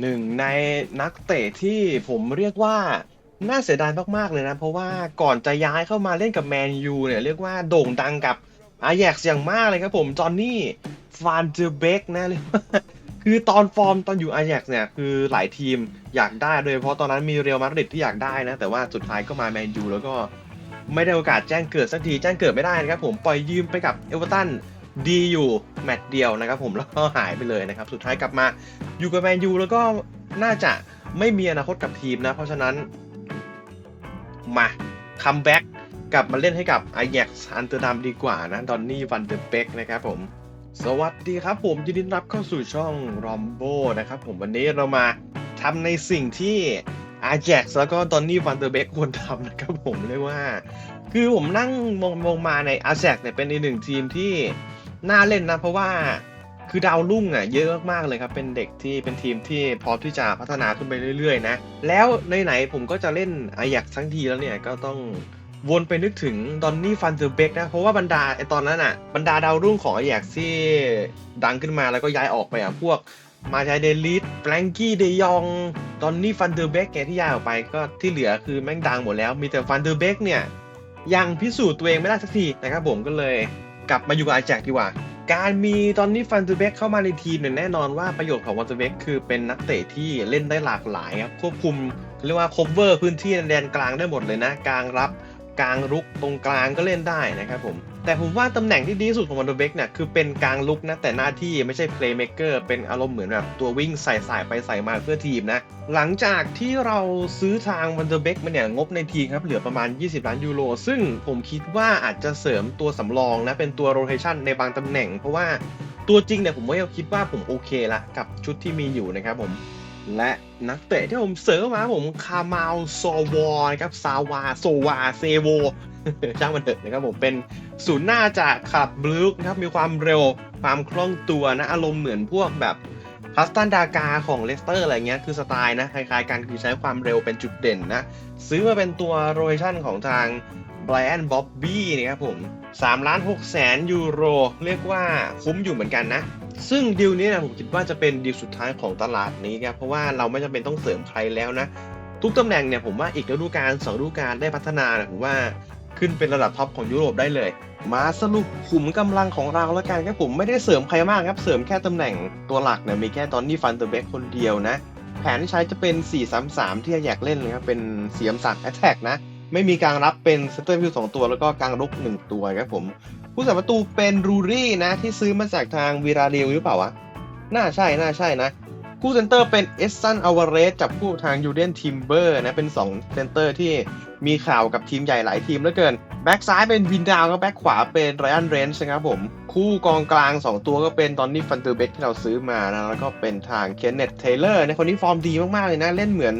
หนึ่งในนักเตะที่ผมเรียกว่าน่าเสียดายมากๆเลยนะ เพราะว่าก่อนจะย้ายเข้ามาเล่นกับแมนยูเนี่ยเรียกว่าโด่งดังกับอาแยกอย่างมากเลยครับผม จอห์นนี่ฟานเดอร์เบกนะเรียคือตอนฟอร์มตอนอยู่อาแยกเนี่ยคือหลายทีมอยากได้โดยเฉพาะตอนนั้นมีเรอัลมาดริดที่อยากได้นะ แต่ว่าสุดท้ายก็มาแมนยูแล้วก็ไม่ได้โอกาสแจ้งเกิดสักทีแจ้งเกิดไม่ได้นะครับผมปล่อยยืมไปกับเอเวอร์ตัน ดีอยู่แมตช์เดียวนะครับผมแล้วก็หายไปเลยนะครับ สุดท้ายกลับมาอยู่กับแมนยูแล้วก็น่าจะไม่มีอนาคตกับทีมนะ เพราะฉะนั้นมาคัมแบ็กกลับมาเล่นให้กับ a j a x อันเตอร์ดัมดีกว่านะดอนนี่วันเดอร์เบกนะครับผม สวัสดีครับผมยินดีต้อนรับเข้าสู่ช่องรอมโบนะครับผมวันนี้เรามาทำในสิ่งที่ a j a x แล้วก็ดอนนี่วันเดอร์เบกควรทำนะครับผมเรียกว่า คือผมนั่งมองมองมาใน a j a x เนี่ยเป็นอีกหนึ่งทีมที่ น่าเล่นนะ เพราะว่าคือดาวรุ่งอะเยอะมากๆเลยครับ เป็นเด็กที่เป็นทีมที่พร้อมที่จะพัฒนาขึ้นไปเรื่อยๆ นะ แล้วไหนๆผมก็จะเล่นไอายักทั้งทีแล้วเนี่ยก็ต้องวนไปนึกถึงดอนนี่ฟันเดอร์เบกนะ เพราะว่าบรรดาไอตอนนั้นอะบรรดาดาวรุ่งของไอายักที่ดังขึ้นมาแล้วก็ย้ายออกไปอะพวกมาชาเดลิสแบงกี้เดยองดอนนี่ฟันเดอร์เบกแกที่ย้ายออกไปก็ที่เหลือคือแม่งดังหมดแล้วมีแต่ฟันเดอร์เบกเนี่ยยังพิสูจน์ตัวเองไม่ได้สักทีนะครับผมก็เลย กลับมาอยู่กับอายักดีกว่า การมีตอนนี้ฟันต์เบกเข้ามาในทีมเนี่ยแน่นอนว่าประโยชน์ของฟันต์เบกคือเป็นนักเตะที่เล่นได้หลากหลายครับควบคุมเรียกว่าคเวอร์พื้นที่แดนกลางได้หมดเลยนะกลางรับกลางรุกตรงกลางก็เล่นได้นะครับผม แต่ผมว่าตำแหน่งที่ดีที่สุดของฟันเดอร์เบกเนี่ยคือเป็นกลางลุกนะแต่หน้าที่ไม่ใช่ playmaker เป็นอารมณ์เหมือนแบบตัววิ่งใส่สายไปใส่มาเพื่อทีมนะ หลังจากที่เราซื้อทางวันเดอร์เบกมาเนี่ยงบในทีมครับเหลือประมาณ 20 ล้านยูโร ซึ่งผมคิดว่าอาจจะเสริมตัวสำรองนะเป็นตัวโรเ t ชันในบางตำแหน่ง เพราะว่าตัวจริงเนี่ยผมว่าคิดว่าผมโอเคละกับชุดที่มีอยู่นะครับผมและนักเตะที่ผมเสริมมาผมคามาลโซวอนะครับซาวาโซวาเซโว ช่างมันเถอะนะครับผมเป็นศูนย์หน้าจากขับบลูกนะครับมีความเร็วความคล่องตัวนะอารมณ์เหมือนพวกแบบพัสตันดากาของเลสเตอร์อะไรเงี้ยคือสไตล์นะคล้ายๆกันคือใช้ความเร็วเป็นจุดเด่นนะ ซื้อมาเป็นตัวโรเ t ชันของทางไบรอันบ๊อบบี้นะครับผม3ล้าน6แสนยูโร เรียกว่าคุ้มอยู่เหมือนกันนะ ซึ่งดีลนี้นะผมคิดว่าจะเป็นดีลสุดท้ายของตลาดนี้ครับเพราะว่าเราไม่จำเป็นต้องเสริมใครแล้วนะ ทุกตำแหน่งเนี่ยผมว่าอีกฤดูกาลสองฤดูกาลได้พัฒนานี่ยผมว่า ขึ้นเป็นระดับท็อปของยุโรปได้เลย มาสรุปขุมกำลังของเราแล้วกันครับผมไม่ได้เสริมใครมากครับ เสริมแค่ตำแหน่งตัวหลักเนี่ยมีแค่ตอนนี้ฟันเตอร์เบกคนเดียวนะ แผนที่ใช้จะเป็น 4-3-3 ที่อยากเล่นเลยครับเป็นเสียมสักแอตแทกนะไม่มีกลางรับเป็นเซนเตอร์ฟิวสองตัวแล้วก็กลางรุกหนึ่งตัวครับผม ผู้สาประตูเป็นรูรี่นะ ที่ซื้อมาจากทางวีราเรียวหรือเปล่าวะ น่าใช่น่าใช่นะ คู่เซนเตอร์เป็นเอสซันอาวาเรสจับคู่ทางยูเดนทิมเบอร์นะ เป็น2เซนเตอร์ที่ มีข่าวกับทีมใหญ่หลายทีมเหลือเกิน แบ็กซ้ายเป็นวินดาวก็แบ็กขวาเป็นไรอันเรนส์นะครับผม คู่กองกลาง 2 ตัวก็เป็นตอนนี้ฟันเตอร์เบกที่เราซื้อมานะ แล้วก็เป็นทางเคนเนตเทเลอร์ในคนนี้ฟอร์มดีมาก ๆ เลยนะ เล่นเหมือน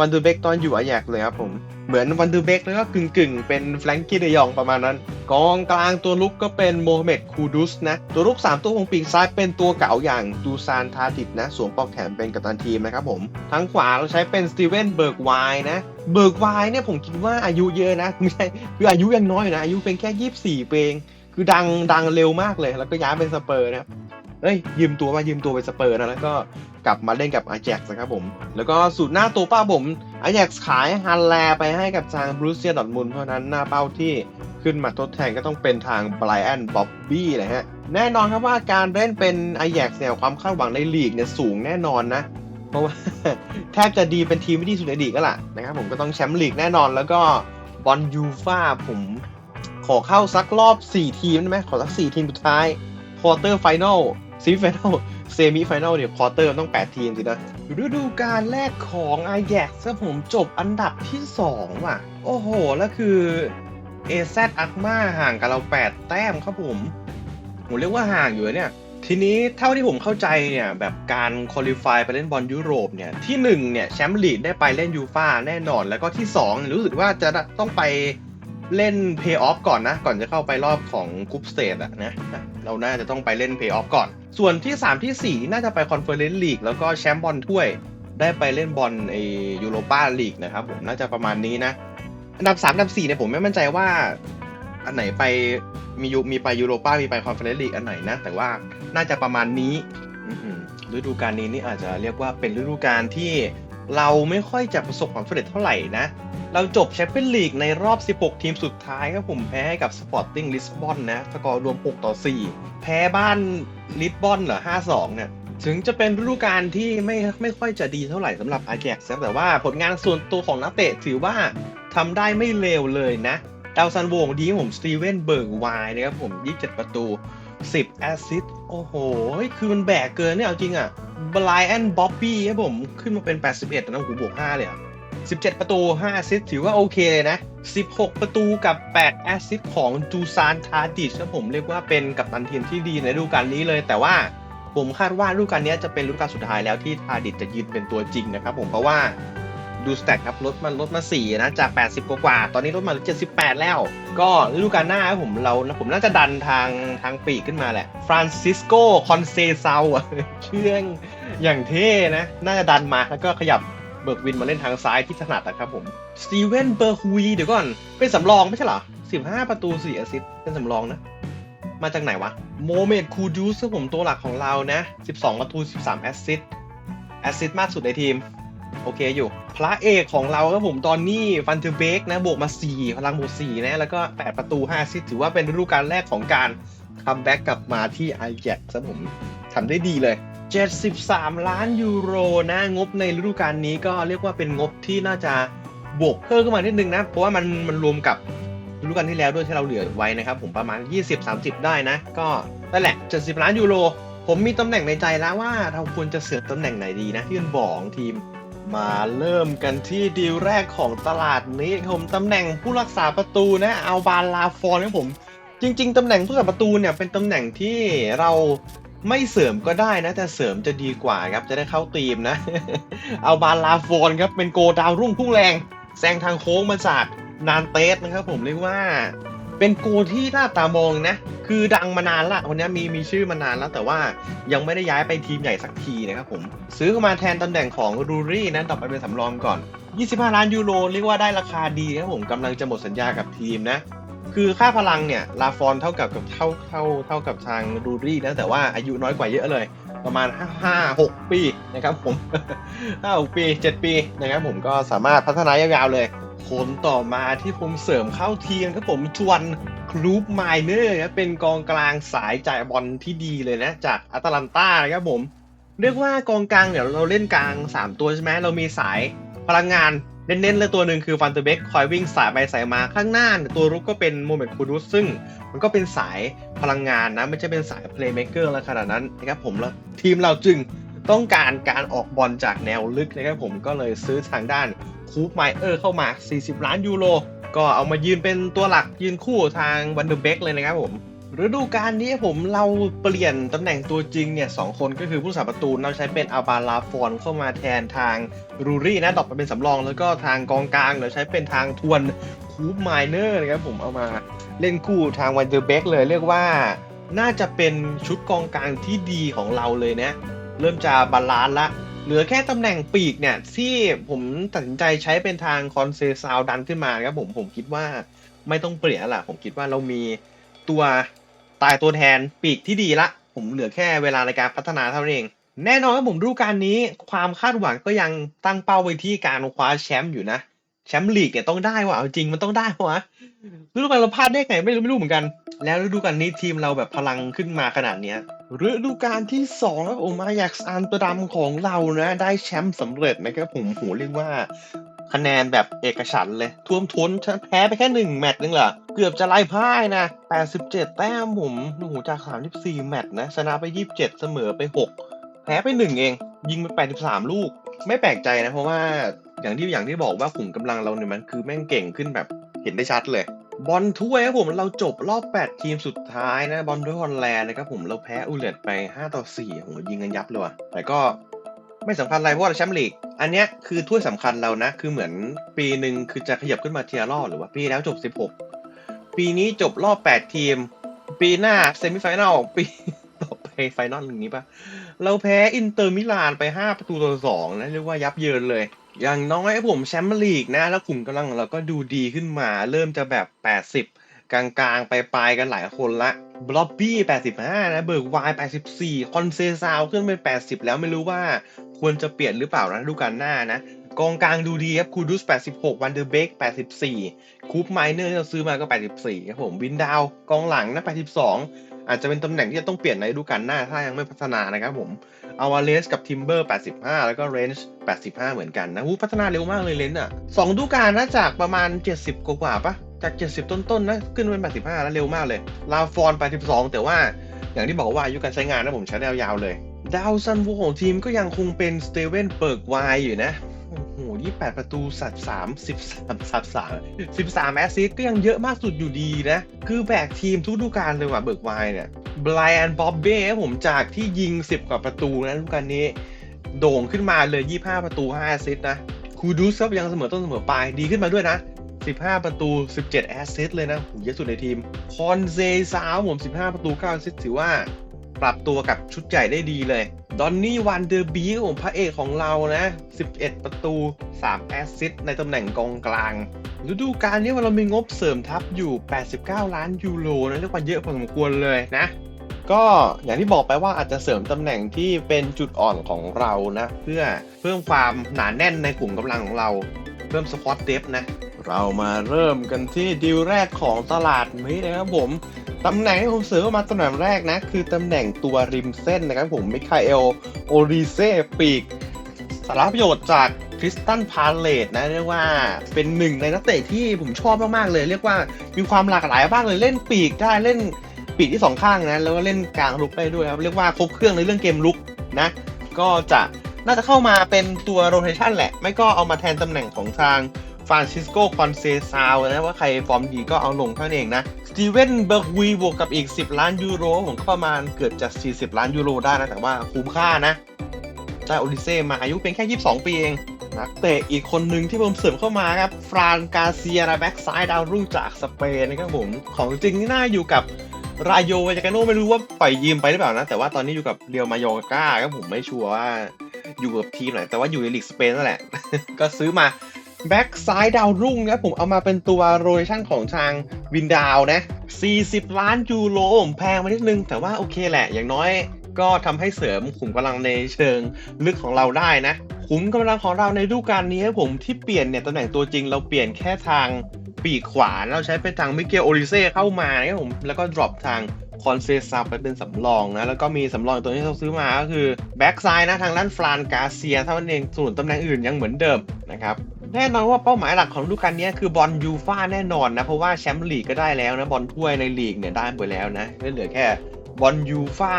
วันดอร์เบกตอนอยู่อาแยกเลยครับผม เหมือนวันดอร์เบกแล้วก็กึ่งกึ่งๆเป็นแฟรงกี้เดยองประมาณนั้น กองกลางตัวลุกก็เป็นโมฮัมเหม็ดคูดุสนะ ตัวลุก 3 ตัวของปีกซ้ายเป็นตัวเก่าอย่างดูซานทาติดนะ สวมปอกแขนเป็นกัปตันทีมนะครับผม ทั้งขวาเราใช้เป็นสตีเวนเบิร์กไวนะเบิร์กไวเนี่ยผมคิดว่าอายุเยอะนะไม่ใช่คืออายุยังน้อยนะอายุเป็นแค่ 24เองคือดังดังเร็วมากเลย แล้วก็ย้ายเป็นสเปอร์นะครับเอ้ยยืมตัวมายืมตัวไปสเปอร์นะแล้วก็ กลับมาเล่นกับอาแจ็กนะครับผม แล้วก็สูตรหน้าตัวป้าผมอาแจ็กขายฮันแลไปให้กับทางบรูเซียดอทมุนเพราะนั้นหน้าเป้าที่ขึ้นมาทดแทนก็ต้องเป็นทางไบรอันบ๊อบบี้นะฮะ แน่นอนครับว่าการเล่นเป็นอาแจ็กเนี่ยความคาดหวังในลีกเนี่ยสูงแน่นอนนะ เพราะว่าแทบจะดีเป็นทีมที่ดีสุดในลีกก็ล่ะนะครับผมก็ต้องแชมป์ลีกแน่นอนแล้วก็บอลยูฟ่าผมขอเข้าสักรอบ 4 ทีมได้ไหมขอสัก 4 ทีมสุดท้ายควอเตอร์ไฟแนล ซีมิไฟแนลเซมิไฟแนลเนี่ยควอเตอร์ต้อง 8 ทีมสินะฤดูกาลแรกของ a j a x ถ้าผมจบอันดับที่ 2 ว่ะ โอ้โห แล้วคือ AZ อักมาห่างกับเรา 8 แต้มครับผมผมเรียกว่าห่างอยู่เนี่ย ทีนี้เท่าที่ผมเข้าใจเนี่ยแบบการคุริฟายไปเล่นบอลยุโรปเนี่ย ที่1เนี่ยแชมป์ลีกได้ไปเล่นยูฟ่าแน่นอน แล้วก็ที่2รู้สึกว่าจะต้องไป เล่นเพย์ออฟก่อนนะ ก่อนจะเข้าไปรอบของกรุ๊ปสเตจอะนะ เราน่าจะต้องไปเล่นเพย์ออฟก่อน ส่วนที่ 3 ที่ 4 น่าจะไปคอนเฟอเรนซ์ลีกแล้วก็แชมป์บอลถ้วย ได้ไปเล่นบอลไอยูโรปาลีกนะครับผมน่าจะประมาณนี้นะ อันดับ 3 อันดับ 4 เนี่ยผมไม่มั่นใจว่า อันไหนไปมียูมีไปยูโรปามีไปคอนเฟอเรนซ์ลีกอันไหนนะ แต่ว่าน่าจะประมาณนี้ฤดูกาลนี้นี่อาจจะเรียกว่าเป็นฤดูกาลที่ เราไม่ค่อยจะประสบความสำเร็จเท่าไหร่นะ เราจบแชมเปี้ยนลีกในรอบ 16 ทีมสุดท้ายครับผมแพ้ให้กับสปอร์ติ้งลิสบอนนะสกอร์รวม 6 ต่อ 4 แพ้บ้านลิสบอนเหรอ 5-2 เนี่ยถึงจะเป็นฤดูกาลที่ไม่ไม่ค่อยจะดีเท่าไหร่สำหรับอาแจ็กซ์แต่ว่าผลงานส่วนตัวของนักเตะถือว่าทำได้ไม่เลวเลยนะดาวซันโวงดีผมสตีเวนเบิร์กไวน์นะครับผม 27 ประตู 10 แอสซิสโอ้โห คือมันแบกเกินเนี่ย เอาจริงอะบรายแอนบ๊อบบี้ครับผมขึ้นมาเป็น 81นะหูบวก 5 เลยอะ17 ประตู 5 แอสซิสถือว่าโอเคเลยนะ 16 ประตูกับ 8 แอสซิสของจูซานทาดิชครับผมเรียกว่าเป็นกัปตันทีมที่ดีในฤดูกาลนี้เลย แต่ว่าผมคาดว่าฤดูกาลนี้จะเป็นฤดูกาลสุดท้ายแล้วที่ทาดิชจะยืนเป็นตัวจริงนะครับผมเพราะว่า ดูสแต็กครับลดมันลดมา4นะจาก 80 กว่า ตอนนี้ลดมาเหลือ78 แล้ว ก็ฤดูกาลหน้าผมเราผมน่าจะดันทางทางปีกขึ้นมาแหละฟรานซิสโกคอนเซซาอะชื่องอย่างเท่นะ น่าจะดันมาแล้วก็ขยับเบิร์กวินมาเล่นทางซ้ายที่ถนัดนะครับผมสตีเวนเบอร์ฮุยเดี๋ยวก่อน เป็นสำรองไม่ใช่เหรอ 15 ประตู 4 แอสซิสต์เป็นสำรองนะมาจากไหนวะโมเมดคูดูสผมตัวหลักของเรานะ 12 ประตู 13 แอสซิสต์แอสซิสต์มากสุดในทีม โอเคอยู่ พระเอกของเราครับผมตอนนี้ฟันเทอร์เบกนะบวกมา 4 พลังบวก4นะ แล้วก็ 8 ประตู 5 ซิตถือว่าเป็นฤดูกาลแรกของการคัมแบ็กกลับมาที่ไอแจ็คครับผมทำได้ดีเลย 73 ล้านยูโรนะงบในฤดูกาลนี้ก็เรียกว่าเป็นงบที่น่าจะบวกเพิ่มขึ้นมานิดนึงนะ เพราะว่ามันมันรวมกับฤดูกาลที่แล้วด้วยที่เราเหลือไว้นะครับผมประมาณ 20-30 ได้นะ ก็นั่นแหละ 70 ล้านยูโร ผมมีตำแหน่งในใจแล้วว่าเราควรจะเสือกตำแหน่งไหนดีนะที่เป็นบอกของทีม มาเริ่มกันที่ดีลแรกของตลาดนี้ครับผมตำแหน่งผู้รักษาประตูนะเอาบานลาฟอนครับผม จริง ๆตำแหน่งผู้รักษาประตูเนี่ยเป็นตำแหน่งที่เราไม่เสริมก็ได้นะ แต่เสริมจะดีกว่าครับจะได้เข้าทีมนะ เอาบานลาฟอนครับเป็นโกดาวรุ่งพุ่งแรงแซงทางโค้งมาจากนานเตสนะครับผมเรียกว่า เป็นโกที่น่าตามองนะ คือดังมานานละคนนี้มีมีชื่อมานานแล้วแต่ว่ายังไม่ได้ย้ายไปทีมใหญ่สักทีนะครับผม ซื้อเข้ามาแทนตำแหน่งของรูรี่นะดรอไปเป็นสำรองก่อน 25 ล้านยูโรเรียกว่าได้ราคาดีครับผมกำลังจะหมดสัญญากับทีมนะ คือค่าพลังเนี่ยลาฟอนเท่ากับกับเท่าเท่าเท่ากับทางรูรี่นะแต่ว่าอายุน้อยกว่าเยอะเลยประมาณ5 5 6ปีนะครับผม 5 6 ปี 7 ปีนะครับผมก็สามารถพัฒนายาวๆเลย คนต่อมาที่ผมเสริมเข้าทีมครับผมชวนครูปไมเนอร์ครับเป็นกองกลางสายจ่ายบอลที่ดีเลยนะ จากอาตาลันตานะครับผม เรียกว่ากองกลางเดี๋ยวเราเล่นกลาง 3 ตัวใช่ไหมเรามีสายพลังงานเน้นๆเลยตัวหนึ่งคือฟันเตอร์เบกคอยวิ่งสายไปสายมาข้างหน้า ตัวรุกก็เป็นโมเมนต์คูดุสซึ่งมันก็เป็นสายพลังงานนะ ไม่ใช่เป็นสายเพลย์เม k เกอร์แล้วขนาดนั้นนะครับผมแล้วทีมเราจึง ต้องการการออกบอลจากแนวลึกนะครับผมก็เลยซื้อทางด้านคูปไมเออร์เข้ามา 40 ล้านยูโรก็เอามายืนเป็นตัวหลักยืนคู่ทางวันเดอร์เบกเลยนะครับผมฤดูกาลนี้ผมเราเปลี่ยนตำแหน่งตัวจริงเนี่ยสองคนก็คือผู้สาประตูเราใช้เป็นอาบาลาฟอนเข้ามาแทนทางรูรี่นะดอปมาเป็นสำรอง แล้วก็ทางกองกลางเราใช้เป็นทางทวนคูปไมเนอร์นะครับผมเอามาเล่นคู่ทางวันเดอร์เบกเลยเรียกว่าน่าจะเป็นชุดกองกลางที่ดีของเราเลยนะ เริ่มจะบาลานซ์ละ เหลือแค่ตำแหน่งปีกเนี่ย ที่ผมตัดสินใจใช้เป็นทางคอนเซซาวดันขึ้นมาครับผมผมคิดว่าไม่ต้องเปลี่ยนละผมคิดว่าเรามีตัวตายตัวแทนปีกที่ดีละ ผมเหลือแค่เวลาในการพัฒนาเท่านั้นเอง แน่นอนครับผมดูกาลนี้ความคาดหวังก็ยังตั้งเป้าไว้ที่การคว้าแชมป์อยู่นะ แชมป์ลีกเนี่ยต้องได้ว่ะเอาจริงมันต้องได้วะฤดูกาลเราพลาดได้ไงไม่รู้ไม่รู้เหมือนกัน แล้วฤดูกาลนี้ทีมเราแบบพลังขึ้นมาขนาดเนี้ยฤดูกาลที่สองแล้วโอมาอยากอัมสเตอร์ดัมของเรานะได้แชมป์สำเร็จนะครับผมโหเรียกว่าคะแนนแบบเอกฉันท์เลย ท่วมท้นแพ้ไปแค่หนึ่งแมตช์นึงเหรอ เกือบจะไล่พ่ายนะ 87 แต้มผมโอ้โหจาก 34 แมตช์นะ ชนะไป 27 เสมอไป 6 แพ้ไปหนึ่งเอง ยิงไป 83 ลูก ไม่แปลกใจนะ เพราะว่า อย่างที่อย่างที่บอกว่าขุมกำลังเราเนี่ยมันคือแม่งเก่งขึ้นแบบเห็นได้ชัดเลย บอลถ้วยครับผมเราจบรอบ 8 ทีมสุดท้ายนะบอลถ้วยฮอลแลนด์นะครับผมเราแพ้อูเลตไป 5 ต่อ4โอ้โหยิงกันยับเลยว่ะแต่ก็ไม่สำคัญอะไรเพราะเราแชมป์ลีก อันเนี้ยคือถ้วยสำคัญเรานะ คือเหมือนปีหนึ่งคือจะขยับขึ้นมาเทียร์รอบหรือว่าปีแล้วจบ 16 ปีนี้จบรอบ 8 ทีม ปีหน้าเซมิไฟแนลปีต่อไปไฟนอลอย่างนี้ปะเราแพ้อินเตอร์มิลานไป 5 ประตูต่อ2นะเรียกว่ายับเยินเลย อย่างน้อยผมแชมป์ลีกนะ แล้วกลุ่มกำลังของเราก็ดูดีขึ้นมา เริ่มจะแบบ 80 กลางๆ ไปปลายกันหลายคนละบล็อบบี้ 85 นะเบิร์กวาย 84 คอนเซซาวขึ้นเป็น 80 แล้วไม่รู้ว่าควรจะเปลี่ยนหรือเปล่านะดูกันหน้านะ กองกลางดูดีครับคูดุส86 วันเดอร์เบก 84 คูปไมเนอร์ที่เราซื้อมาก็ 84 ครับผมวินดาวกองหลังนะ 82 อาจจะเป็นตำแหน่งที่จะต้องเปลี่ยนในดูกาลหน้าถ้ายังไม่พัฒนานะครับผม อาวาเลสกับทิมเบอร์85 แล้วก็เรนจ์85 เหมือนกันนะหูพัฒนาเร็วมากเลยเลนส์อะสองดูการนะจากประมาณ 70 กว่าๆปะจาก 70 ต้นๆนะขึ้นเป็น85 แล้วเร็วมากเลย ลาฟอน82 แต่ว่าอย่างที่บอกว่าอายุการใช้งานนะผมใช้ยาวๆเลย ดาวซันวูของทีมก็ยังคงเป็นสเตเวนเบิร์กไวอยู่นะ โอ้โห28ประตูสัตว์3 13สัตว์3 13แอสซิสก็ยังเยอะมากสุดอยู่ดีนะ คือแบกทีมทุกฤดูกาลเลยว่ะเบิร์กไวเนี่ยไบรอันบ๊อบเบ้ผมจากที่ยิง10กว่าประตูนะฤดูกาลนี้ โด่งขึ้นมาเลย25ประตู5แอสซิสนะคูดูสครับยังเสมอต้นเสมอปลายดีขึ้นมาด้วยนะ15 ประตู 17 แอสซิสต์เลยนะโหเยอะสุดในทีม คอนเซซาวผม 15 ประตู9แอสซิสต์ถือว่า ปรับตัวกับชุดใหญ่ได้ดีเลยดอนนี่วันเดอร์บีผมพระเอกของเรานะ 11 ประตู 3 แอสซิสต์ในตำแหน่งกองกลางฤดูกาลนี้เรามีงบเสริมทัพอยู่ 89 ล้านยูโรนะเรียกว่าเยอะพอสมควรเลยนะ ก็อย่างที่บอกไปว่าอาจจะเสริมตำแหน่งที่เป็นจุดอ่อนของเรานะ เพื่อเพิ่มความหนาแน่นในกลุ่มกำลังของเราเพิ่มสปอตเดฟนะ เรามาเริ่มกันที่ดีลแรกของตลาดนี้นะครับผม ตำแหน่งที่ผมเสริมมาตำแหน่งแรกนะ คือตำแหน่งตัวริมเส้นนะครับผมมิคาเอลโอริเซ่ปีกสารประโยชน์จากคริสตันพาเลตนะเรียกว่าเป็นหนึ่งในนักเตะที่ผมชอบมากๆเลย เรียกว่ามีความหลากหลายมากเลยเล่นปีกได้เล่นปีกที่สองข้างนะแล้วก็เล่นกลางลุกได้ด้วยครับเรียกว่าครบเครื่องในเรื่องเกมลุกนะก็จะน่าจะเข้ามาเป็นตัวโรเทชันแหละ ไม่ก็เอามาแทนตำแหน่งของทาง ฟรานซิสโกคอนเซซาวนะว่าใครฟอร์มดีก็เอาลงเท่านั้นเองนะ สตีเวนเบิร์กวีบวกกับอีก 10 ล้านยูโรผมก็ประมาณเกือบจะ 40 ล้านยูโรได้นะ แต่ว่าคุ้มค่านะได้โอดิเซ่มาอายุเป็นแค่ 22 ปีเองนักเตะอีกคนหนึ่งที่ผมเสริมเข้ามาครับ ฟรานกาเซียนะแบ็กซ้ายดาวรุ่งจากสเปนนะครับผม ของจริงนี่น่าอยู่กับรายโยวายากาโนไม่รู้ว่าปล่อยยืมไปหรือเปล่านะ แต่ว่าตอนนี้อยู่กับเรียวมายอกาครับผมไม่ชัวร์ว่าอยู่กับทีมไหน แต่ว่าอยู่ในลีกสเปนนั่นแหละ ก็ซื้อมา แบ็กซ้ายดาวรุ่งนะผมเอามาเป็นตัวโรเลชั่นของทางวินดาวนะ 40 ล้านยูโรแพงไปนิดนึง แต่ว่าโอเคแหละ อย่างน้อยก็ทำให้เสริมขุมกำลังในเชิงลึกของเราได้นะขุมกำลังของเราในฤดูกาลนี้ผมที่เปลี่ยนเนี่ยตำแหน่งตัวจริงเราเปลี่ยนแค่ทาง ปีกขวาเราใช้เป็นทางมิเกลโอริเซ่เข้ามานะครับผมแล้วก็ดรอปทางคอนเซซับไปเป็นสำรองนะ แล้วก็มีสำรองตัวที่เราซื้อมาก็คือแบ็กซ้ายนะ ทางด้านฟรานกาเซียเท่านั้นเองส่วนตำแหน่งอื่นยังเหมือนเดิมนะครับแน่นอนว่าเป้าหมายหลักของฤดูกาลนี้คือบอลยูฟ่าแน่นอนนะ เพราะว่าแชมป์ลีกก็ได้แล้วนะ บอลถ้วยในลีกเนี่ยได้ไปแล้วนะเหลือแค่บอลยูฟ่า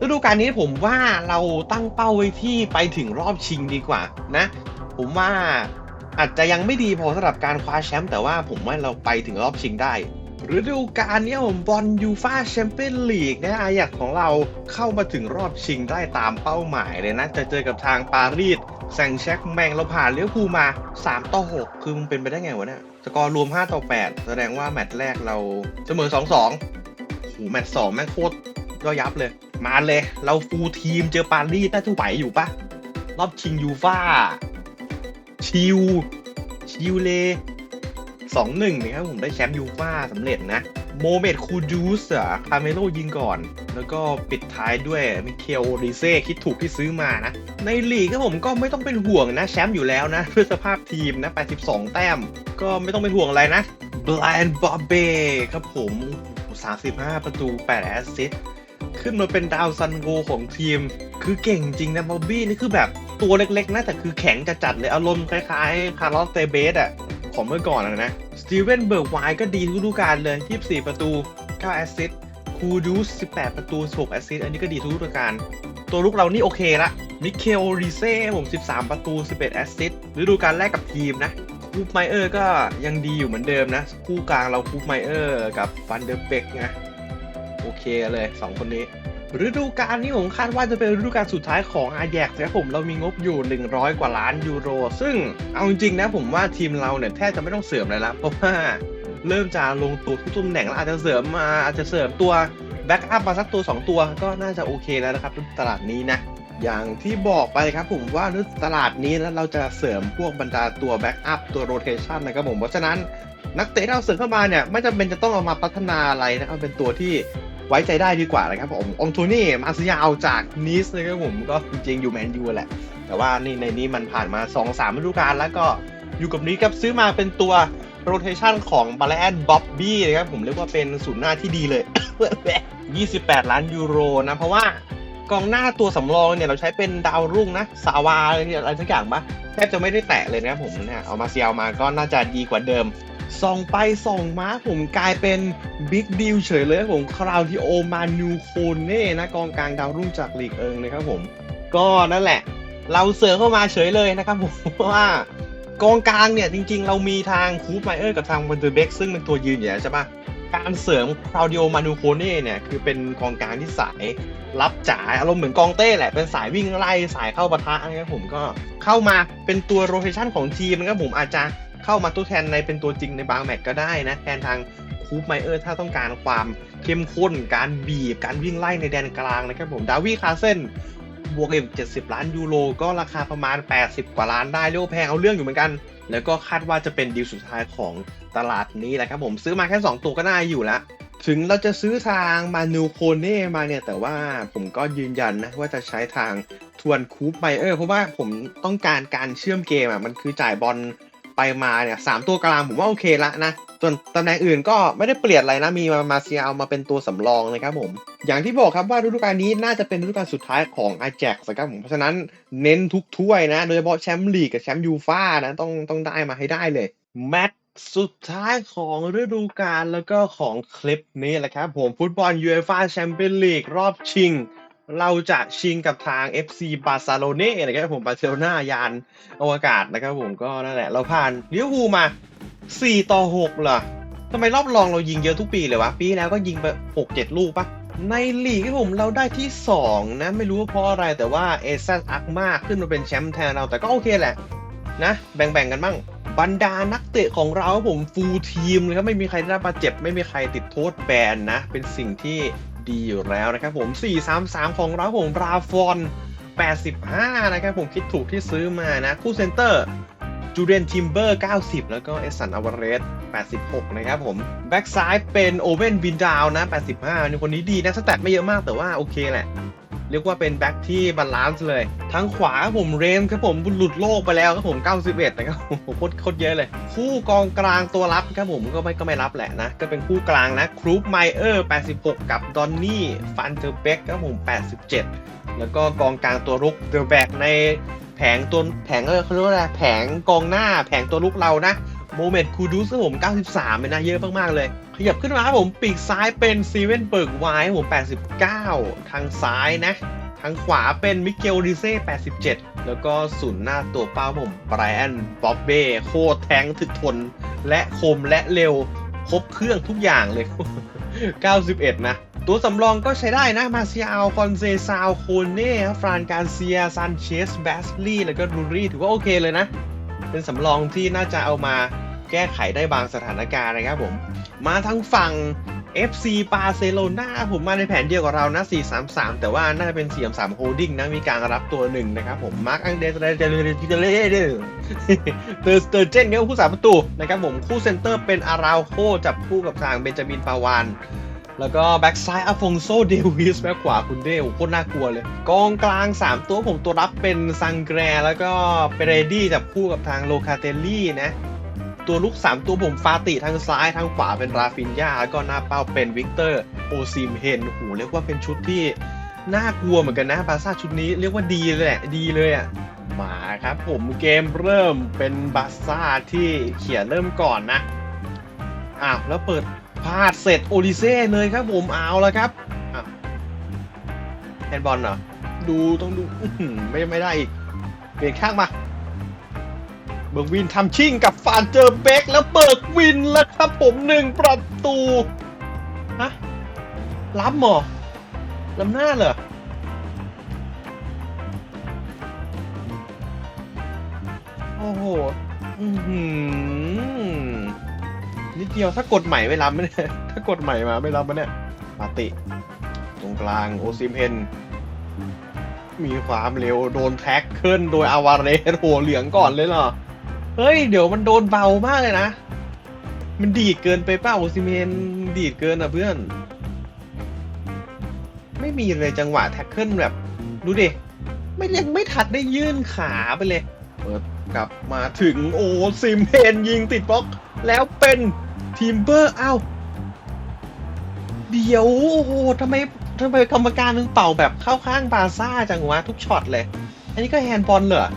ฤดูกาลนี้ผมว่าเราตั้งเป้าไว้ที่ไปถึงรอบชิงดีกว่านะ ผมว่า อาจจะยังไม่ดีพอสำหรับการคว้าแชมป์แต่ว่าผมว่าเราไปถึงรอบชิงได้ฤดูกาลนี้ผมบอลยูฟาแชมเปี้ยนลีกนะอายักของเราเข้ามาถึงรอบชิงได้ตามเป้าหมายเลยนะ จะเจอกับทางปารีสแซงแช็กแมงเราผ่านเลี้ยวภูมา 3 ต่อ 6 คือมันเป็นไปได้ไงวะเนี่ยสกอร์รวม 5 ต่อ 8 แสดงว่าแมตช์แรกเราเสมอ 2 2โอ้โหแมตช์2 แม่งโคตรย่อยยับเลย มาเลย เราฟูลทีมเจอปารีสน่าจะไหวอยู่ปะรอบชิงยูฟา ชิว ชิวเลสองหนึ่งนะครับผมได้แชมป์ยูฟ่าสำเร็จนะ โมเมดคูดูสอะคาเมโลยิงก่อน แล้วก็ปิดท้ายด้วยมิเคลโอริเซ่คิดถูกที่ซื้อมานะ ในลีกก็ผมก็ไม่ต้องเป็นห่วงนะ แชมป์อยู่แล้วนะด้วยสภาพทีมนะ82แต้ม ก็ไม่ต้องเป็นห่วงอะไรนะบล a นบอบเบ้ครับผม 35 ประตู 8 แอสซิสต์ขึ้นมาเป็นดาวซันโวของทีม คือเก่งจริงนะบอบบี้นี่คือแบบ ตัวเล็กๆนะแต่คือแข็งจัดๆเลยอารมณ์คล้ายๆคาร์ลอสเตเบสอะของเมื่อก่อนอะนะสตีเวนเบิร์กไวก็ดีทุกฤดูกาลเลย 24 ประตู 9 แอสซิสต์คูดูส18 ประตู 6 แอสซิสต์อันนี้ก็ดีทุกฤดูกาลตัวลุกเรานี่โอเคละมิเคลริเซ่ผม 13 ประตู 11 แอสซิสต์ฤดูกาลแรกกับทีมนะคูปไมเออร์ก็ยังดีอยู่เหมือนเดิมนะ คู่กลางเราคูปไมเออร์กับฟันเดอร์เบกนะโอเคเลย 2 คนนี้ ฤดูกาลนี้ผมคาดว่าจะเป็นฤดูกาลสุดท้ายของอาแยกนะครับผมเรามีงบอยู่ 100 กว่าล้านยูโร ซึ่งเอาจริงๆนะผมว่าทีมเราเนี่ยแทบจะไม่ต้องเสริมอะไรละเพราะว่าเริ่มจะลงตัวทุกตำแหน่งแล้วอาจจะเสริมมาอาจจะเสริมตัวแบ็กอัพมาสักตัว 2 ตัวก็น่าจะโอเคแล้วนะครับตลาดนี้นะ อย่างที่บอกไปครับผมว่าตลาดนี้แล้วเราจะเสริมพวกบรรดาตัวแบ็กอัพตัวโรเทชันนะครับผมเพราะฉะนั้นนักเตะที่เราเสริมเข้ามาเนี่ยไม่จำเป็นจะต้องเอามาพัฒนาอะไรนะครับเป็นตัวที่ ไว้ใจได้ดีกว่านะครับผมองโทนี่มาซิยาเอาจากนิสนะครับผมก็จริงอยู่แมนยูแหละ แต่ว่านี่ในนี้มันผ่านมา 2 3ฤดูกาลแล้วก็อยู่กับนี้ครับซื้อมาเป็นตัวโรเทชันของบาลแอนบ๊อบบี้นะครับผมเรียกว่าเป็นศูนย์หน้าที่ดีเลย 28 ล้านยูโรนะเพราะว่ากองหน้าตัวสำรองเนี่ยเราใช้เป็นดาวรุ่งนะสาวาอะไรเนี่ยอะไรสักอย่างปะแทบจะไม่ได้แตะเลยนะครับผมเนี่ยเอามาเซียเอามาก็น่าจะดีกว่าเดิม ส่องไปส่องมาผมกลายเป็นบิ๊กดีลเฉยเลยครับผมคราวที่โอมานูโคเน่นะกองกลางดาวรุ่งจากลีกเอิงนะครับผม ก็นั่นแหละ เราเสริมเข้ามาเฉยเลยนะครับผมเพราะว่ากองกลางเนี่ยจริงๆ เรามีทางคูปไมเออร์กับทางวันเดอร์เบกซึ่งเป็นตัวยืนอยู่แล้วใช่ปะการเสริมคราวดิโอมานูโคเน่เนี่ยคือเป็นกองกลางที่สายรับจ่ายอารมณ์เหมือนกองเต้แหละเป็นสายวิ่งไล่สายเข้าปะทะนะครับผมก็เข้ามาเป็นตัวโรเ t ชันของทีมนะครับผมอาจจะ เข้ามาตัวแทนในเป็นตัวจริงในบางแมตช์ก็ได้นะ แทนทางคูปไมเออร์ถ้าต้องการความเข้มข้น การบีบ การวิ่งไล่ในแดนกลางนะครับผม ดาวิคาเซนบวกเอ็ม70 ล้านยูโรก็ราคาประมาณ 80 กว่าล้านได้เรียกว่าแพงเอาเรื่องอยู่เหมือนกัน แล้วก็คาดว่าจะเป็นดีลสุดท้ายของตลาดนี้แหละครับผมซื้อมาแค่ 2 ตัวก็น่าอยู่ล้วถึงเราจะซื้อทางมานูโคเน่มาเนี่ย แต่ว่าผมก็ยืนยันนะว่าจะใช้ทางทวนคูปไบเออร์เพราะว่าผมต้องการการเชื่อมเกมอะมันคือจ่ายบอล ไปมาเนี่ยสามตัวกลางผมว่าโอเคละนะส่วนตำแหน่งอื่นก็ไม่ได้เปลี่ยนอะไรนะ มีมามาเซียเอามาเป็นตัวสำรองนะครับผม อย่างที่บอกครับว่าฤดูกาลนี้น่าจะเป็นฤดูกาลสุดท้ายของไอแจ็กนะครับผม เพราะฉะนั้นเน้นทุกถ้วยนะ โดยเฉพาะแชมป์ลีกกับแชมป์ยูฟ่านะต้องต้องได้มาให้ได้เลย แมตช์สุดท้ายของฤดูกาลแล้วก็ของคลิปนี้แหละครับผมฟุตบอลยูเอฟ่าแชมเปี้ยนลีกรอบชิง เราจะชิงกับทาง FC บาร์เซโลเน่นะครับผมบาร์เซโลนายานอวกาศนะครับผมก็นั่นแหละ เราผ่านลิเวอร์พูลมา 4 ต่อ 6 เหรอทำไมรอบรองเรายิงเยอะทุกปีเลยวะ ปีแล้วก็ยิงไป 6 7 ลูกปะในลีกครับผมเราได้ที่ 2 นะ ไม่รู้ว่าเพราะอะไรแต่ว่าเอซ a อักมากขึ้นมาเป็นแชมป์แทนเราแต่ก็โอเคแหละ นะ แบ่งๆกันบ้างบรรดานักเตะของเราครับผมฟูลทีมเลยครับไม่มีใครได้รับบาดเจ็บ ไม่มีใครติดโทษแบนนะ เป็นสิ่งที่ ดีอยู่แล้วนะครับผม 4-3-3 ของเราผมราฟอน 85 นะครับผมคิดถูกที่ซื้อมานะ คู่เซนเตอร์จูเดนทิมเบอร์ 90 แล้วก็เอสันอวาเรส86 นะครับผม แบ็กซ้ายเป็นโอเว่นบินดาวนะ 85 นี่คนนี้ดีนะ สแตทไม่เยอะมากแต่ว่าโอเคแหละ เรียกว่าเป็นแบ็กที่บาลานซ์เลย ทางขวาผมเรมครับผมหลุดโลกไปแล้วครับผม 91 นะครับผมโคตรโคตรเยอะเลย คู่กองกลางตัวรับครับผมก็ไม่ก็ไม่รับแหละนะ ก็เป็นคู่กลางนะครูปไมเออร์ 86 กับดอนนี่ฟันเทอร์เบกครับผม 87 แล้วก็กองกลางตัวรุกเดอะแบกในแผงตัวแผงเออเขาเรียกว่าอะไรแผงกองหน้าแผงตัวลุกเรานะ โมเมนต์คูดูสผม 93เป็นนะเยอะมาก ๆ เลย ขยับขึ้นมาครับผม ปีกซ้ายเป็นซีเวนเบิร์กไวท์ผม 89 ทางซ้ายนะ ทางขวาเป็นมิเกลดิเซ่ 87 แล้วก็ศูนย์หน้าตัวเป้าผมไบรอันบ๊อบเบ้โคตรแทงถึกทน และคมและเร็ว ครบเครื่องทุกอย่างเลย 91 นะตัวสำรองก็ใช้ได้นะ มาเซียอัลคอนเซซาว โคเน่ ฟรานการเซีย ซันเชส แบสลีย์แล้วก็รูรี่ ถือว่าโอเคเลยนะ เป็นสำรองที่น่าจะเอามาแก้ไขได้บางสถานการณ์นะครับผม มาทางฝั่ง FC บาร์เซโลนาผมมาในแผนเดียวกับเรานะ 4-3-3 แต่ว่าน่าจะเป็น4-3โฮลดิ้งนะ มีการรับตัวหนึ่งนะครับผม มาร์คอังเดสเดเดเดเดเดเดเตอร์สเตอร์เจนเนี่ยคู่สามประตูนะครับผม คู่เซนเตอร์เป็นอาราวโคจับคู่กับทางเบนจามินปาวาน แล้วก็แบ็กซ้ายอฟงโซเดวิสแบ็กขวาคุณเดวโคตรน่ากลัวเลย กองกลาง 3 ตัวผมตัวรับเป็นซังแกร แล้วก็เปเรดี้จับคู่กับทางโลคาเตลลี่นะ ตัวลุก 3 ตัวผมฟาติทางซ้ายทางขวาเป็นราฟินยาแล้วก็หน้าเป้าเป็นวิกเตอร์โอซิมเฮนโอ้โหเรียกว่าเป็นชุดที่น่ากลัวเหมือนกันนะบาซ่าชุดนี้เรียกว่าดีเลยแหละดีเลยอะมาครับผมเกมเริ่มเป็นบาซ่าที่เขียนเริ่มก่อนนะอ้าวแล้วเปิด พลาดเสร็จโอลิเซ่เลยครับผมเอาแล้วครับแฮนด์บอลเหรอ ดูต้องดูไม่ไม่ได้อีก เปลี่ยนข้างมา เบิร์กวินทำชิ่งกับฟานเจอร์เบกแล้วเบิร์กวินแล้วครับผมหนึ่งประตู ฮะล้ำหรอล้ำหน้าเหรอโอ้โห อือหือ นิดเดียวถ้ากดใหม่ไม่รับไมเนี่ยถ้ากดใหม่มาไม่รับไหมเนี่ยปาติ ตรงกลางโอซิมเฮนมีความเร็วโดนแท็กเกิลโดยอาวาเรสหัวเหลืองก่อนเลยเหรอ เฮ้ย เดี๋ยวมันโดนเบามากเลยนะ มันดีดเกินไปเปล่าโอซิเมนดีดเกินอะเพื่อน ไม่มีเลยจังหวะแท็กเกิลแบบ ดูดิ ไม่ยังไม่ทัดได้ยื่นขาไปเลย เปิดกลับมาถึงโอซิเมนยิงติดบล็อกแล้วเป็น ทีมเบอร์เอ้าเดี๋ยวโอ้โหทำไมทำไมกรรมการนึงเป่าแบบเข้าข้างบาซ่าจังวะทุกช็อตเลย อันนี้ก็แฮนด์บอลเหรอ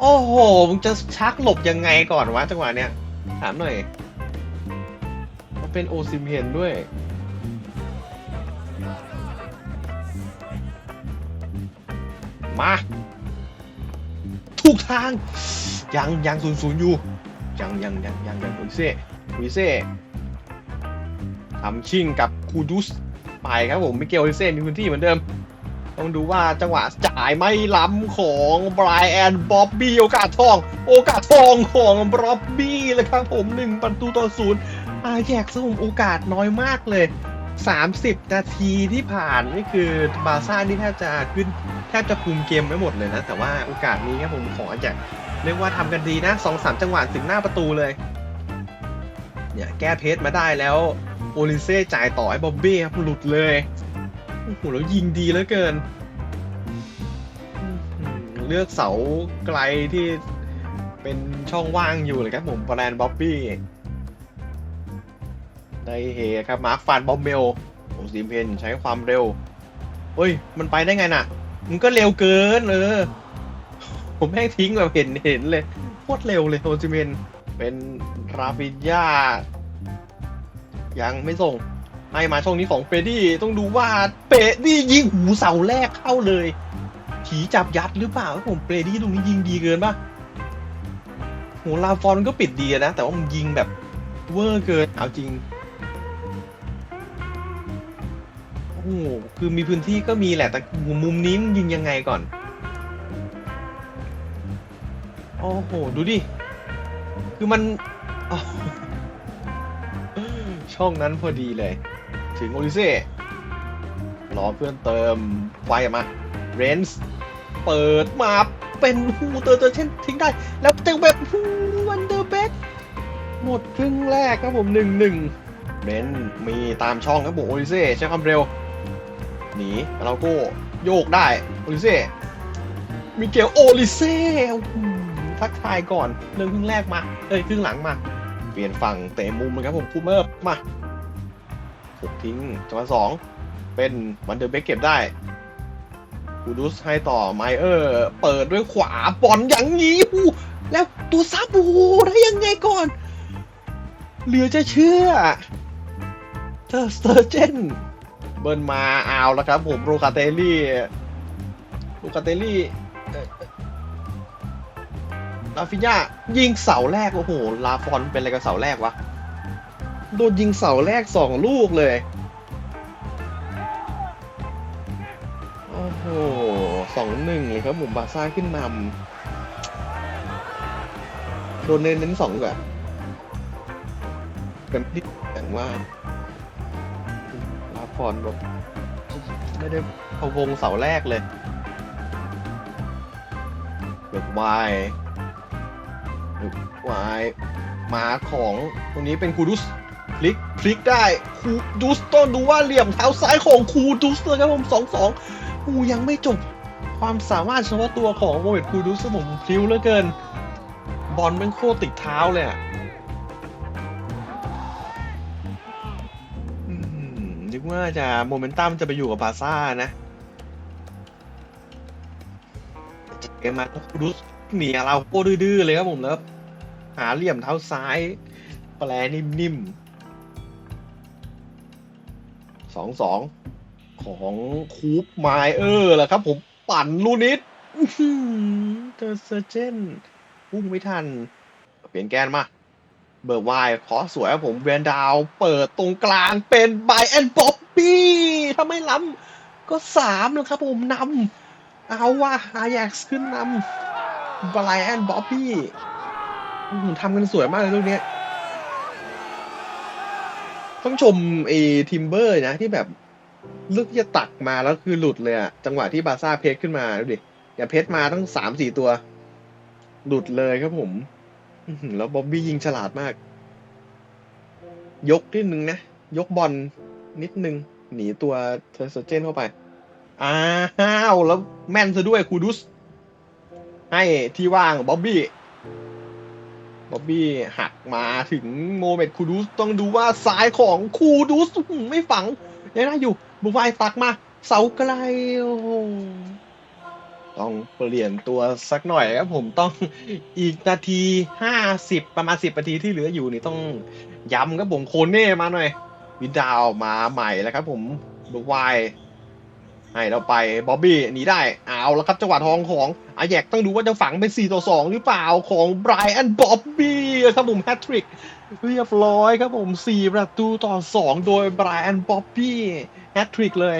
โอ้โห มึงจะชักหลบยังไงก่อนวะจังหวะเนี้ย ถามหน่อยมันเป็นโอซิมเฮนด้วย มา ถูกทาง ยังยังศูนย์ศูนย์อยู่ ยังยังยังยังยังอุยเซ่อุยเซ่ทำชิ่งกับคูดุสไปครับผมมิเกลอุยเซ่มีพื้นที่เหมือนเดิม ต้องดูว่าจังหวะจ่ายไม่ล้ำของไบรแอนบ๊อบบี้โอกาสทอง โอกาสทองของบ๊อบบี้เลยครับผมหนึ่งประตูต่อศูนย์อาแยกซึ่งโอกาสน้อยมากเลย 30 นาทีที่ผ่านนี่คือบาซ่านี่แทบจะขึ้นแทบจะคุมเกมไว้หมดเลยนะ แต่ว่าโอกาสนี้ครับผมขออาแยก เรียกว่าทำกันดีนะสองสามจังหวะถึงหน้าประตูเลย เนี่ยแก้เพจมาได้แล้วโอลิเซ่จ่ายต่อให้บ๊อบบี้ครับหลุดเลยโอ้โหแล้วยิงดีเหลือเกิน เลือกเสาไกลที่เป็นช่องว่างอยู่เลยครับผมแบรนด์บ๊อบบี้ได้เฮครับมาร์คฟันบอมเบลโอซีมเพนใช้ความเร็วเฮ้ย มันไปได้ไงน่ะ มันก็เร็วเกินเออ ผมแม่งทิ้งแบบเห็นเห็นเลยโคตรเร็วเลยโอซิเมน เป็นราฟินยายังไม่ส่งให้มาช่องนี้ของเฟรดี้ต้องดูว่าเปรดี้ยิงหูเสาแรกเข้าเลย ผีจับยัดหรือเปล่าผมเฟรดี้ตรงนี้ยิงดีเกินปะโหลาฟอนก็ปิดดีนะ แต่ว่ามันยิงแบบเวอร์เกินเอาจริงโอ้โหคือมีพื้นที่ก็มีแหละแต่มุมนี้มันยิงยังไงก่อน โอ้โห ดูดิ คือมันอช่องนั้นพอดีเลย ถึงโอลิเซ่รอเพื่อนเติมไฟมา เรนส์ เปิดมาเป็นฮูเตอร์เตอร์เช่นทิ้งได้ แล้วจังแบบวันเดอร์เบกหมดครึ่งแรกครับผมหนึ่งหนึ่งเรนส์มีตามช่องครับผมโอลิเซ่ใช้ความเร็ว หนีเราก็โยกได้ โอลิเซ่มิเกลโอลิเซ่ ทักทายก่อนเรื่องครึ่งแรกมา เอ้ยครึ่งหลังมา เปลี่ยนฝั่งเตะมุมเลยครับผมคูเมอร์มาถูกทิ้งจังหวะสองเป็นวันเดอร์เบกเก็บได้คูดุสให้ต่อไมเออร์ เปิดด้วยขวาบอลอย่างนี้หูแล้วตัวซับโอ้โหได้ยังไงก่อน เหลือจะเชื่อเธอสเตอร์เจนเบิร์นมาเอาแล้วครับผม โรคาเตลี่ โรคาเตลี่ ลี่เอ่อลาฟิญ่ายิงเสาแรก โอ้โห ลาฟอนเป็นอะไรกับเสาแรกวะ โดนยิงเสาแรกสองลูกเลย โอ้โหสองหนึ่งเลยครับผมบาซ่าขึ้นนำโดนเน้นเน้นสองกว่าเป็นที่แต่งว่าลาฟอนแบบไม่ได้พวงเสาแรกเลยเบิก วายเบิกวายมาของตรงนี้เป็นคูดุสพลิกพลิกได้คูดุสต้องดูว่าเหลี่ยมเท้าซ้ายของคูดุสเลยครับผมสองสองอูยังไม่จบความสามารถเฉพาะตัวของโมเมตคูดุสผมพลิ้วเหลือเกิน บอลเป็นโคตรติดเท้าเลยอะนึกว่าจะโมเมนตัมจะไปอยู่กับบาร์ซ่านะเกมมาคูดุสหนีเราโคตรดื้อๆเลยครับผมแล้ว หาเหลี่ยมเท้าซ้าย แปลนิ่มๆสองสองของคูปไมเออร์แหละครับ ผมปั่นลูนิดอื้ออเจอเซอร์เจนพุ่งไม่ทัน เปลี่ยนแกนมา เบอร์วน์ขอสวยครับผมแวนดาว เปิดตรงกลางเป็นไบแอนบ๊อบบี้ถ้าไม่ล้ำก็สามแล้วครับผมนำเอาว่าอาแยกขึ้นนำไบแอนบ๊อบบี้ ทำกันสวยมากเลยลูกเนี้ย ต้องชมไอ้ทิมเบอร์นะ ที่แบบลึกจะตักมาแล้วคือหลุดเลยอะจังหวะที่บาซ่าเพชรขึ้นมาดูดิอย่าเพชรมาตั้งสามสี่ตัว หลุดเลยครับผมแล้วบ๊อบบี้ยิงฉลาดมาก ยกนิดนึงนะ ยกบอลนิดนึง หนีตัวเทอร์โซเจนเข้าไป อ้าว แล้วแม่นซะด้วยคูดุส ให้ที่ว่างบ๊อบบี้ บ๊อบบี้หักมาถึงโมเมดคูดุสต้องดูว่าซ้ายของคูดุสไม่ฝังยังได้อยู่บุฟไฟตักมา เสาไกลต้องเปลี่ยนตัวสักหน่อยครับผมต้องอีกนาทีห้าสิบประมาณสิบนาทีที่เหลืออยู่นี่ต้องย้ำครับผมโคเน่มาหน่อยวิดาวมาใหม่แล้วครับผมบุฟไฟ ให้เราไปบ๊อบบี้หนีได้เอาแล้วครับจังหวะทองของอาแยกต้องดูว่าจะฝังเป็น4ต่อ2หรือเปล่าของไบรอันบ๊อบบี้ครับผมแฮตทริกเรียบร้อยครับผม 4 ประตูต่อ 2 โดยไบรอันบ๊อบบี้แฮตทริกเลย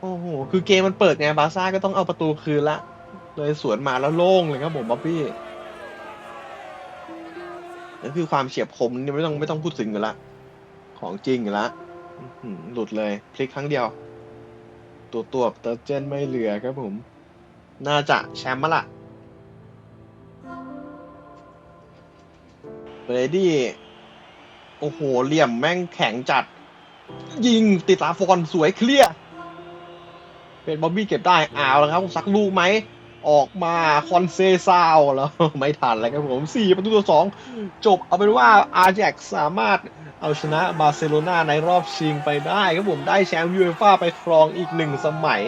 โอ้โห คือเกมมันเปิดไงบาซ่าก็ต้องเอาประตูคืนละ เลยสวนมาแล้วโล่งเลยครับผมบ๊อบบี้นั่นคือความเฉียบคมนี่ไม่ต้องไม่ต้องพูดถึงกันละ ของจริงอยู่ละอื้อหือหลุดเลย พลิกครั้งเดียว ตัวตัวเตอร์เจนไม่เหลือครับผม น่าจะแชมป์มาละเบรดี้โอ้โห เหลี่ยมแม่งแข็งจัด ยิงติดลาฟอนสวยเคลียร์เป็นบ๊อบบี้เก็บได้อ้าวแล้วครับ สักลูกไหม ออกมาคอนเซซาวแล้วไม่ทันแล้วครับผมสี่ประตูต่อสองจบเอาเป็นว่าอาแจ็กสามารถเอาชนะบาร์เซโลนาในรอบชิงไปได้ครับผมได้แชมป์ยูเอฟ่าไปครองอีกหนึ่งสมัย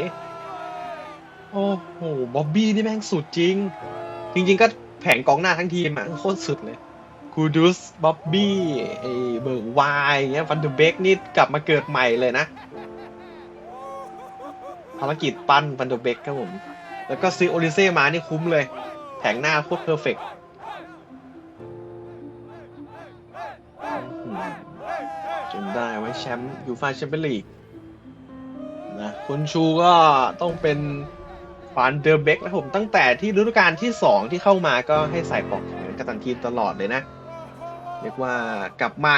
โอ้โหบ๊อบบี้นี่แม่งสุดจริง จริง ๆ ก็แผงกองหน้าทั้งทีมอะโคตรสุดเลยคูดุสบ๊อบบี้ไอ้เบิร์กวายเงี้ยฟันเดอร์เบกนี่กลับมาเกิดใหม่เลยนะ ภารกิจปั้นฟันเดอร์เบกครับผม แล้วก็ซื้อโอลิเซ่มานี่คุ้มเลย แผงหน้าโคตรเพอร์เฟกต์จนได้ไว้แชมป์ยูฟ่าแชมเปี้ยนลีกนะคุณชูก็ต้องเป็นฟันเดอร์เบกนะผมตั้งแต่ที่ฤดูกาลที่ 2 ที่เข้ามาก็ให้ใส่ปอกแขนกัปตันทีมตลอดเลยนะ เรียกว่ากลับมา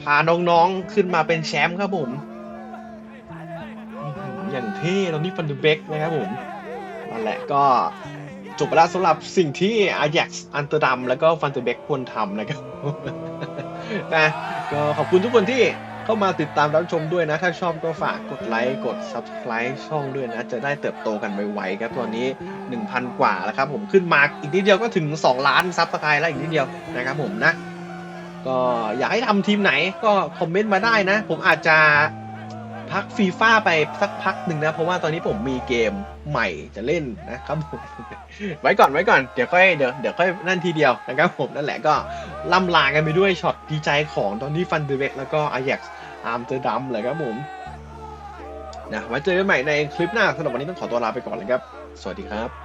พาน้องๆขึ้นมาเป็นแชมป์ครับผมอื้อหืออย่างเท่ตอนนี้ฟันเดอร์เบกนะครับผม นั่นแหละก็จบไปแล้วสำหรับสิ่งที่อา a ย x อันเตอร์ดัมแล้วก็ฟันเตอร์เบกควรทำนะครับนะก็ขอบคุณทุกคนที่เข้ามาติดตามรับชมด้วยนะ ถ้าชอบก็ฝากกดไลค์กด Subscribe ช่องด้วยนะ จะได้เติบโตกันไวๆครับตอนนี้ 1,000 กว่าแล้วครับผมขึ้นมาอีกนิดเดียวก็ถึง 2 ล้านซับสไครต์แล้วอีกนิดเดียวนะครับผมนะ ก็อยากให้ทำทีมไหนก็คอมเมนต์มาได้นะ ผมอาจจะ พักฟีฟ่าไปสักพักหนึ่งนะ เพราะว่าตอนนี้ผมมีเกมใหม่จะเล่นนะครับผมไว้ก่อนไว้ก่อนเดี๋ยวค่อยเดี๋ยวเดี๋ยวค่อยนั่นทีเดียวนะครับผมนั่นแหละก็ล่ำลากันไปด้วยช็อตดีใจของตอนนี้ฟันเดเวกแล้วก็อาแยกอาร์มเตอร์ดัมเลยครับผมนะไว้เจอกันใหม่ในคลิปหน้าสำหรับวันนี้ต้องขอตัวลาไปก่อนเลยครับ สวัสดีครับ